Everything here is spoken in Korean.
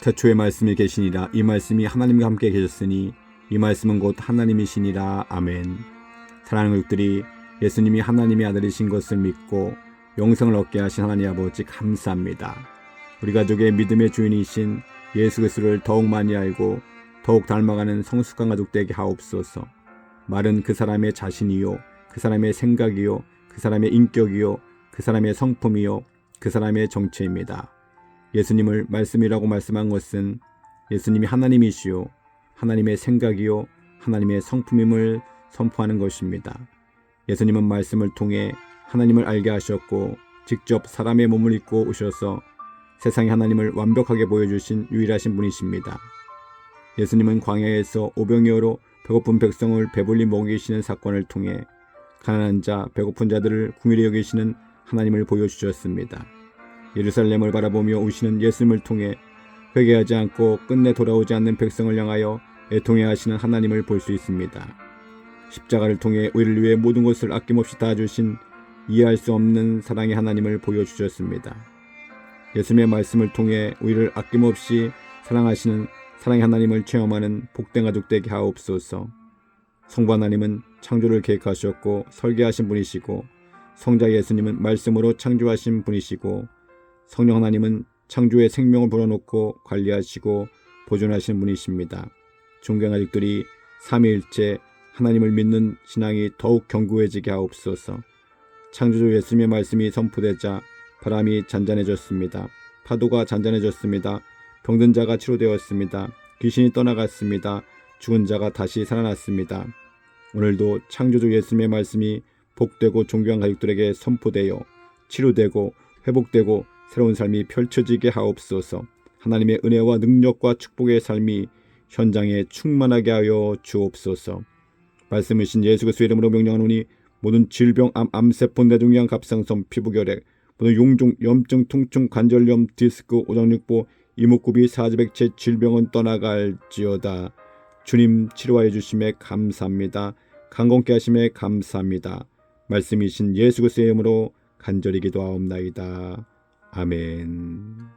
태초에 말씀이 계시니라 이 말씀이 하나님과 함께 계셨으니 이 말씀은 곧 하나님이시니라 아멘. 사랑하는 가족들이 예수님이 하나님의 아들이신 것을 믿고 영생을 얻게 하신 하나님 아버지 감사합니다. 우리 가족의 믿음의 주인이신 예수 그리스도를 더욱 많이 알고 더욱 닮아가는 성숙한 가족 되게 하옵소서. 말은 그 사람의 자신이요 그 사람의 생각이요 그 사람의 인격이요 그 사람의 성품이요 그 사람의 정체입니다. 예수님을 말씀이라고 말씀한 것은 예수님이 하나님이시요 하나님의 생각이요 하나님의 성품임을 선포하는 것입니다. 예수님은 말씀을 통해 하나님을 알게 하셨고 직접 사람의 몸을 입고 오셔서 세상에 하나님을 완벽하게 보여주신 유일하신 분이십니다. 예수님은 광야에서 오병이어로 배고픈 백성을 배불리 먹이시는 사건을 통해 가난한 자, 배고픈 자들을 궁일히 여기시는 하나님을 보여주셨습니다. 예루살렘을 바라보며 우시는 예수님을 통해 회개하지 않고 끝내 돌아오지 않는 백성을 향하여 애통해 하시는 하나님을 볼 수 있습니다. 십자가를 통해 우리를 위해 모든 것을 아낌없이 다 주신 이해할 수 없는 사랑의 하나님을 보여주셨습니다. 예수님의 말씀을 통해 우리를 아낌없이 사랑하시는 사랑의 하나님을 체험하는 복된 가족 되게 하옵소서. 성부 하나님은 창조를 계획하셨고 설계하신 분이시고 성자 예수님은 말씀으로 창조하신 분이시고 성령 하나님은 창조의 생명을 불어넣고 관리하시고 보존하시는 분이십니다. 존경한 가족들이 삼위일체 하나님을 믿는 신앙이 더욱 견고해지게 하옵소서. 창조주 예수님의 말씀이 선포되자 바람이 잔잔해졌습니다. 파도가 잔잔해졌습니다. 병든 자가 치료되었습니다. 귀신이 떠나갔습니다. 죽은 자가 다시 살아났습니다. 오늘도 창조주 예수님의 말씀이 복되고 존귀한 가족들에게 선포되어 치료되고 회복되고 새로운 삶이 펼쳐지게 하옵소서. 하나님의 은혜와 능력과 축복의 삶이 현장에 충만하게 하여 주옵소서. 말씀이신 예수 그리스도 이름으로 명령하노니 모든 질병, 암, 암세포, 뇌종양, 갑상선, 피부결핵, 모든 용종, 염증, 통증, 관절염, 디스크, 오장육부, 이목구비, 사지백체 질병은 떠나갈지어다. 주님 치료하여 주심에 감사합니다. 강건케 하심에 감사합니다. 말씀이신 예수 그리스도의 이름으로 간절히 기도하옵나이다. 아멘.